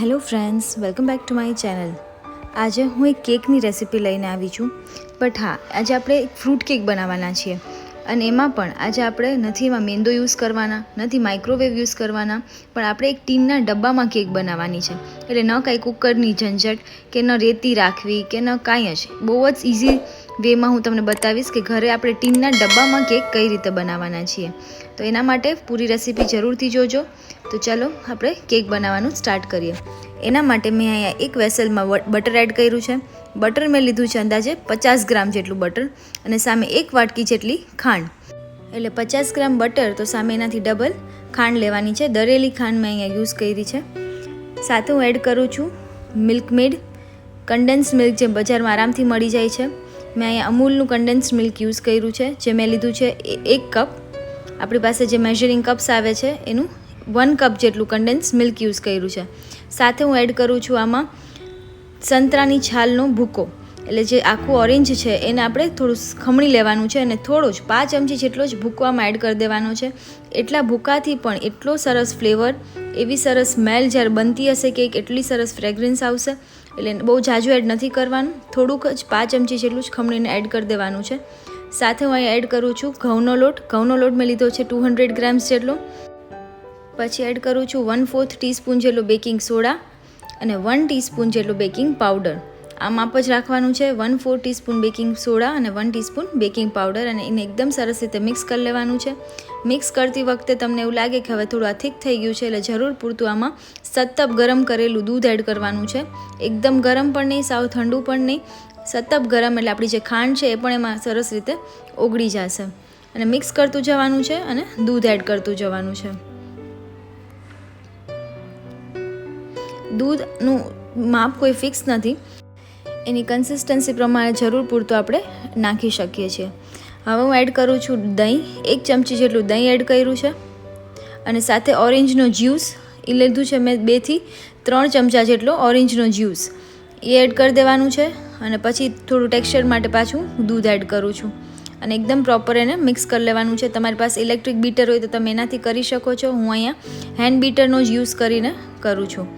Hello friends, welcome back to my channel. આજે હું એક કેકની રેસિપી લઈને આવી છું. બટ હા, આજે આપણે એક ફ્રૂટ કેક બનાવવાના છીએ. અને એમાં પણ આજે આપણે નથી એમાં મેંદો યુઝ કરવાના, નથી માઇક્રોવેવ યુઝ કરવાના, પણ આપણે એક ટીનના ડબ્બામાં કેક બનાવવાની છે. એટલે ન કાંઈ કુકરની ઝંઝટ, કે ન રેતી રાખવી, કે ન કાંઈ જ. બહુ જ ઇઝી વેમાં હું તમને બતાવીશ કે ઘરે આપણે ટીનના ડબ્બામાં કેક કઈ રીતે બનાવવાના છીએ. તો એના માટે પૂરી રેસીપી જરૂરથી જોજો. તો ચાલો આપણે કેક બનાવવાનું સ્ટાર્ટ કરીએ. એના માટે મેં અહીંયા એક વેસલમાં બટર એડ કર્યું છે. બટર મેં લીધું છે અંદાજે પચાસ ગ્રામ જેટલું બટર અને સામે એક વાટકી જેટલી ખાંડ. એટલે પચાસ ગ્રામ બટર તો સામે એનાથી ડબલ ખાંડ લેવાની છે. દરેલી ખાંડ મેં અહીંયા યુઝ કરી છે. સાથે હું એડ કરું છું મિલ્ક મેડ કન્ડેન્સ મિલ્ક જે બજારમાં આરામથી મળી જાય છે. મેં અહીંયા અમૂલનું કન્ડેન્સ મિલ્ક યુઝ કર્યું છે, જે મેં લીધું છે એક કપ આપણી પાસે જે મેઝરિંગ કપ્સ આવે છે, એનું વન કપ જેટલું કન્ડેન્સ મિલ્ક યુઝ કર્યું છે. સાથે હું એડ કરું છું આમાં સંતરાની છાલનો ભૂકો. એટલે જે આખું ઓરેન્જ છે, એને આપણે થોડું ખમણી લેવાનું છે અને થોડો જ, પાંચ ચમચી જેટલો જ ભૂકવામાં એડ કરી દેવાનો છે. એટલા ભૂકાથી પણ એટલો સરસ ફ્લેવર એવી સરસ સ્મેલ જ્યારે બનતી હશે કે એટલી સરસ ફ્રેગ્રન્સ આવશે. એટલે બહુ જાજુ એડ નથી કરવાનું. થોડુંક જ પાંચ ચમચી જેટલું જ ખમણીને એડ કરી દેવાનું છે. સાથે હું અહીં એડ કરું છું ઘઉંનો લોટ. ઘઉંનો લોટ મેં લીધો છે ટુ હંડ્રેડ ગ્રામ્સ જેટલો. પછી એડ કરું છું વન ફોર્થ ટીસ્પૂન જેટલું બેકિંગ સોડા અને વન ટીસ્પૂન જેટલું બેકિંગ પાવડર આ માપ જ રાખવાનું છે one four teaspoon baking soda અને વન ટીસ્પૂન બેકિંગ પાવડર અને એને એકદમ સરસ રીતે મિક્સ કરી લેવાનું છે. મિક્સ કરતી વખતે તમને એવું લાગે કે હવે થોડું આ થીક થઈ ગયું છે એટલે જરૂર પૂરતું આમાં સતત ગરમ કરેલું દૂધ એડ કરવાનું છે. એકદમ ગરમ પણ નહીં, સાવ ઠંડુ પણ નહીં. સતત ગરમ એટલે આપણી જે ખાંડ છે એ પણ એમાં સરસ રીતે ઓગળી જશે. અને મિક્સ કરતું જવાનું છે અને દૂધ એડ કરતું જવાનું છે. દૂધનું માપ કોઈ ફિક્સ નથી. એની કન્સિસ્ટન્સી પ્રમાણે જરૂર પૂરતું આપણે નાખી શકીએ છીએ. હવે હું એડ કરું છું દહીં. એક ચમચી જેટલું દહીં એડ કર્યું છે. અને સાથે ઓરેન્જનો જ્યુસ એ લીધું છે મેં બેથી ત્રણ ચમચા જેટલો ઓરેન્જનો જ્યુસ એ એડ કરી દેવાનું છે અને પછી થોડું ટેક્સચર માટે પાછું દૂધ એડ કરું છું. અને એકદમ પ્રોપર એને મિક્સ કરી લેવાનું છે. તમારી પાસે ઇલેક્ટ્રિક બીટર હોય તો તમે એનાથી કરી શકો છો. હું અહીંયા હેન્ડ બીટરનો જ યુઝ કરીને કરું છું.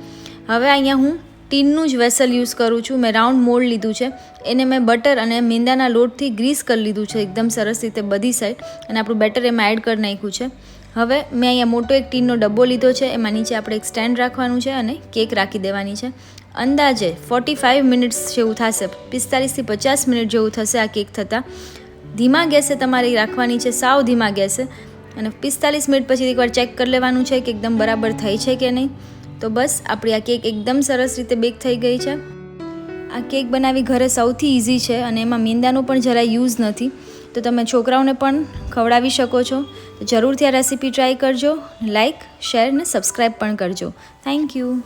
હવે અહીંયા હું ટીનનું જ વેસલ યુઝ કરું છું. મેં રાઉન્ડ મોલ્ડ લીધું છે. એને મેં બટર અને મીંદાના લોટથી ગ્રીસ કરી લીધું છે. એકદમ સરસ રીતે બધી સાઈડ અને આપણું બેટર એમાં એડ કરી નાખ્યું છે. હવે મેં અહીંયા મોટો એક ટીનનો ડબ્બો લીધો છે. એમાં નીચે આપણે એક સ્ટેન્ડ રાખવાનું છે અને કેક રાખી દેવાની છે. અંદાજે ફોર્ટી ફાઇવ મિનિટ્સ જેવું થશે. પિસ્તાલીસથી પચાસ મિનિટ જેવું થશે આ કેક થતાં. ધીમા ગેસે તમારે રાખવાની છે. સાવ ધીમા ગેસે. અને પિસ્તાલીસ મિનિટ પછી એકવાર ચેક કરી લેવાનું છે કે એકદમ બરાબર થઈ છે કે નહીં. તો બસ, આપણી આ કેક એકદમ સરસ રીતે બેક થઈ ગઈ છે. આ કેક બનાવવી ઘરે સૌથી ઇઝી છે અને એમાં મીંદાનો પણ જરા યુઝ નથી. તો તમે છોકરાઓને પણ ખવડાવી શકો છો. તો જરૂરથી આ રેસીપી ટ્રાય કરજો લાઇક શેર અને સબસ્ક્રાઈબ પણ કરજો. Thank you.